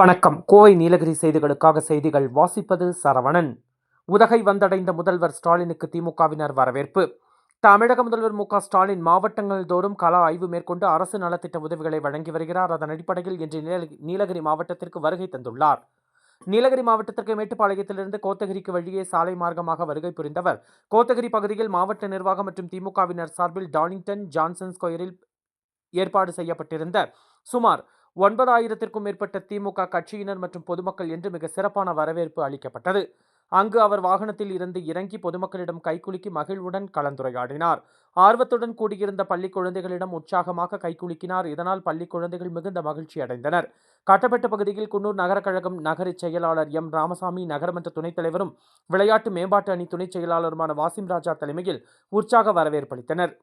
வணக்கம். கோவை நீலகிரி செய்திகளுக்காக செய்திகள் வாசிப்பது சரவணன். உதகை வந்தடைந்த முதல்வர் ஸ்டாலினுக்கு திமுகவினர் வரவேற்பு. தமிழக முதல்வர் மு ஸ்டாலின் மாவட்டங்கள் தோறும் கல ஆய்வு மேற்கொண்டு அரசு நலத்திட்ட உதவிகளை வழங்கி வருகிறார். அதன் அடிப்படையில் இன்று நீலகிரி மாவட்டத்திற்கு வருகை தந்துள்ளார். நீலகிரி மாவட்டத்திற்கு மேட்டுப்பாளையத்திலிருந்து கோத்தகிரிக்கு வழியே சாலை மார்க்கமாக வருகை புரிந்தவர். கோத்தகிரி பகுதியில் மாவட்ட நிர்வாகம் மற்றும் திமுகவினர் சார்பில் டானிங்டன் ஜான்சன் ஸ்கொயரில் ஏற்பாடு செய்யப்பட்டிருந்த சுமார் ஒன்பதாயிரத்திற்கும் மேற்பட்ட திமுக கட்சியினர் மற்றும் பொதுமக்கள் என்று மிக சிறப்பான வரவேற்பு அளிக்கப்பட்டது. அங்கு அவர் வாகனத்தில் இருந்து இறங்கி பொதுமக்களிடம் கைகுலுக்கி மகிழ்வுடன் கலந்துரையாடினார். ஆர்வத்துடன் கூடியிருந்த பள்ளி குழந்தைகளிடம் உற்சாகமாக கைகுலுக்கினார். இதனால் பள்ளி குழந்தைகள் மிகுந்த மகிழ்ச்சி அடைந்தனர். கட்டப்பட்ட பகுதியில் குன்னூர் நகர கழகம் செயலாளர் எம். ராமசாமி நகரமன்ற துணைத் தலைவரும் விளையாட்டு மேம்பாட்டு அணி துணைச் செயலாளருமான வாசிம் ராஜா தலைமையில் உற்சாக வரவேற்பளித்தனர்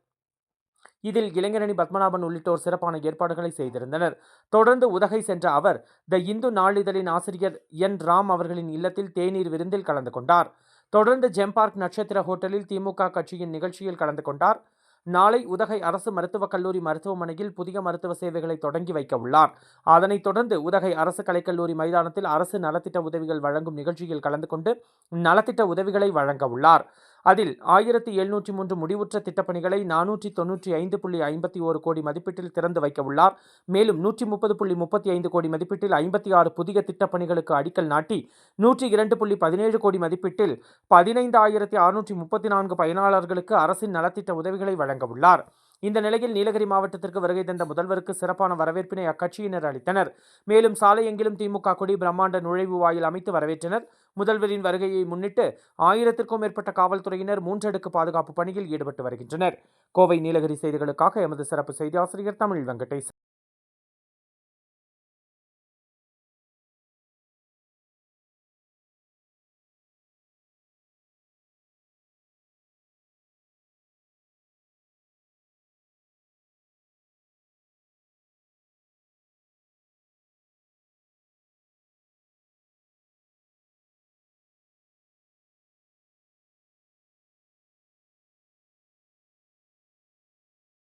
இதில் இளைஞரணி பத்மநாபன் உள்ளிட்டோர் சிறப்பான ஏற்பாடுகளை செய்திருந்தனர். தொடர்ந்து உதகை சென்ற அவர் த இந்து நாளிதழின் ஆசிரியர் என். ராம் அவர்களின் இல்லத்தில் தேநீர் விருந்தில் கலந்து கொண்டார். தொடர்ந்து ஜெம்பார்க் நட்சத்திர ஹோட்டலில் திமுக கட்சியின் நிகழ்ச்சியில் கலந்து கொண்டார். நாளை உதகை அரசு மருத்துவக் கல்லூரி மருத்துவமனையில் புதிய மருத்துவ சேவைகளை தொடங்கி வைக்க உள்ளார். அதனைத் தொடர்ந்து உதகை அரசு கலைக்கல்லூரி மைதானத்தில் அரசு நலத்திட்ட உதவிகள் வழங்கும் நிகழ்ச்சியில் கலந்து கொண்டு நலத்திட்ட உதவிகளை வழங்க உள்ளார். அதில் ஆயிரத்தி எழுநூற்றி மூன்று முடிவுற்ற திட்டப்பணிகளை நானூற்றி தொன்னூற்றி ஐந்து புள்ளி ஐம்பத்தி ஒரு கோடி மதிப்பீட்டில் திறந்து வைக்க உள்ளார். மேலும் நூற்றி முப்பது புள்ளி முப்பத்தி ஐந்து கோடி மதிப்பீட்டில் ஐம்பத்தி ஆறு புதிய திட்டப்பணிகளுக்கு அடிக்கல் நாட்டி நூற்றி இரண்டு புள்ளி பதினேழு கோடி மதிப்பீட்டில் பதினைந்து ஆயிரத்தி அறுநூற்றி முப்பத்தி நான்கு பயனாளர்களுக்கு அரசின் நலத்திட்ட உதவிகளை வழங்க உள்ளார். இந்த நிலையில் நீலகிரி மாவட்டத்திற்கு வருகை தந்த முதல்வருக்கு சிறப்பான வரவேற்பினை அக்கட்சியினர் அளித்தனர். மேலும் சாலை எங்கிலும் திமுக கொடி பிரம்மாண்ட நுழைவு வாயில் அமைத்து வரவேற்றனர். முதல்வரின் வருகையை முன்னிட்டு ஆயிரத்திற்கும் மேற்பட்ட காவல்துறையினர் மூன்றடுக்கு பாதுகாப்பு பணியில் ஈடுபட்டு வருகின்றனர். கோவை நீலகிரி செய்திகளுக்காக எமது சிறப்பு செய்தி ஆசிரியர் தமிழ் வெங்கடேசன்.